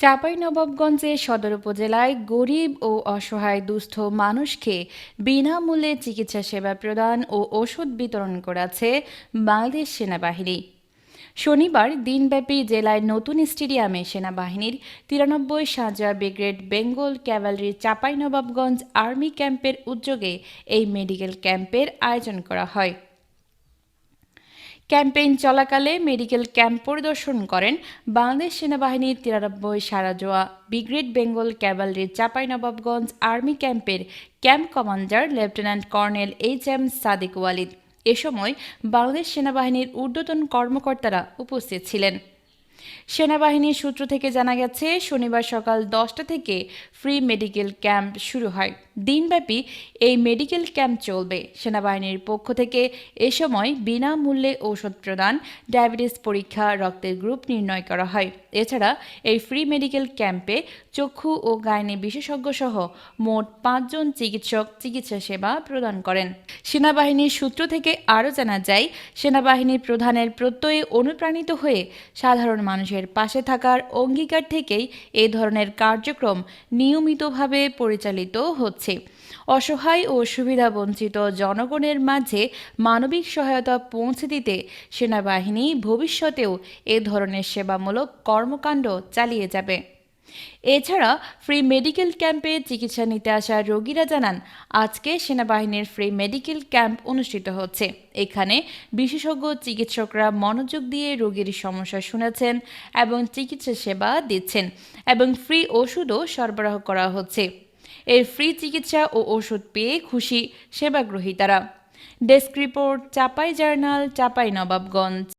চাঁপাইনবাবগঞ্জে সদর উপজেলায় গরিব ও অসহায় দুস্থ মানুষকে বিনামূল্যে চিকিৎসা সেবা প্রদান ও ওষুধ বিতরণ করেছে বাংলাদেশ সেনাবাহিনী। শনিবার দিনব্যাপী জেলায় নতুন স্টেডিয়ামে সেনাবাহিনীর তিরানব্বই সাজা ব্রিগেড বেঙ্গল ক্যাভালরির চাঁপাইনবাবগঞ্জ আর্মি ক্যাম্পের উদ্যোগে এই মেডিকেল ক্যাম্পের আয়োজন করা হয়। ক্যাম্পেইন চলাকালে মেডিকেল ক্যাম্প পরিদর্শন করেন বাংলাদেশ সেনাবাহিনীর তিরানব্বই সারাজোয়া ব্রিগেড বেঙ্গল ক্যাভালরির চাঁপাইনবাবগঞ্জ আর্মি ক্যাম্পের camp commander lieutenant colonel H M Sadiq Walid. এ সময় বাংলাদেশ সেনাবাহিনীর ঊর্ধ্বতন কর্মকর্তারা উপস্থিত ছিলেন। সেনাবাহিনীর সূত্র থেকে জানা গেছে, শনিবার সকাল দশটা থেকে ফ্রি মেডিকেল ক্যাম্প শুরু হয়। দিনব্যাপী এই মেডিকেল ক্যাম্প চলবে। সেনাবাহিনীর পক্ষ থেকে এ সময় বিনামূল্যে ঔষধ প্রদান, ডায়াবেটিস পরীক্ষা, রক্তের গ্রুপ নির্ণয় করা হয়। এছাড়া এই ফ্রি মেডিকেল ক্যাম্পে চক্ষু ও গাইনি বিশেষজ্ঞ সহ মোট পাঁচজন চিকিৎসক চিকিৎসা সেবা প্রদান করেন। সেনাবাহিনীর সূত্র থেকে আরও জানা যায়, সেনাবাহিনীর প্রধানের প্রত্যয়ে অনুপ্রাণিত হয়ে সাধারণ মানুষের পাশে থাকার অঙ্গীকার থেকেই এ ধরনের কার্যক্রম নিয়মিতভাবে পরিচালিত হচ্ছে। অসহায় ও সুবিধাবঞ্চিত জনগণের মাঝে মানবিক সহায়তা পৌঁছে দিতে সেনাবাহিনী ভবিষ্যতেও এ ধরনের সেবামূলক কর্মকাণ্ড চালিয়ে যাবে। এছাড়া ফ্রি মেডিকেল ক্যাম্পে চিকিৎসা নিতে আসা রোগীরা জানান, আজকে সেনাবাহিনীর ফ্রি মেডিকেল ক্যাম্প অনুষ্ঠিত হচ্ছে। এখানে বিশেষজ্ঞ চিকিৎসকরা মনোযোগ দিয়ে রোগীর সমস্যা শুনেছেন এবং চিকিৎসা সেবা দিচ্ছেন এবং ফ্রি ওষুধও সরবরাহ করা হচ্ছে। এর ফ্রি চিকিৎসা ও ওষুধ পেয়ে খুশি সেবাগ্রহীতারা। Desk report Chapai journal Chapai Nawabganj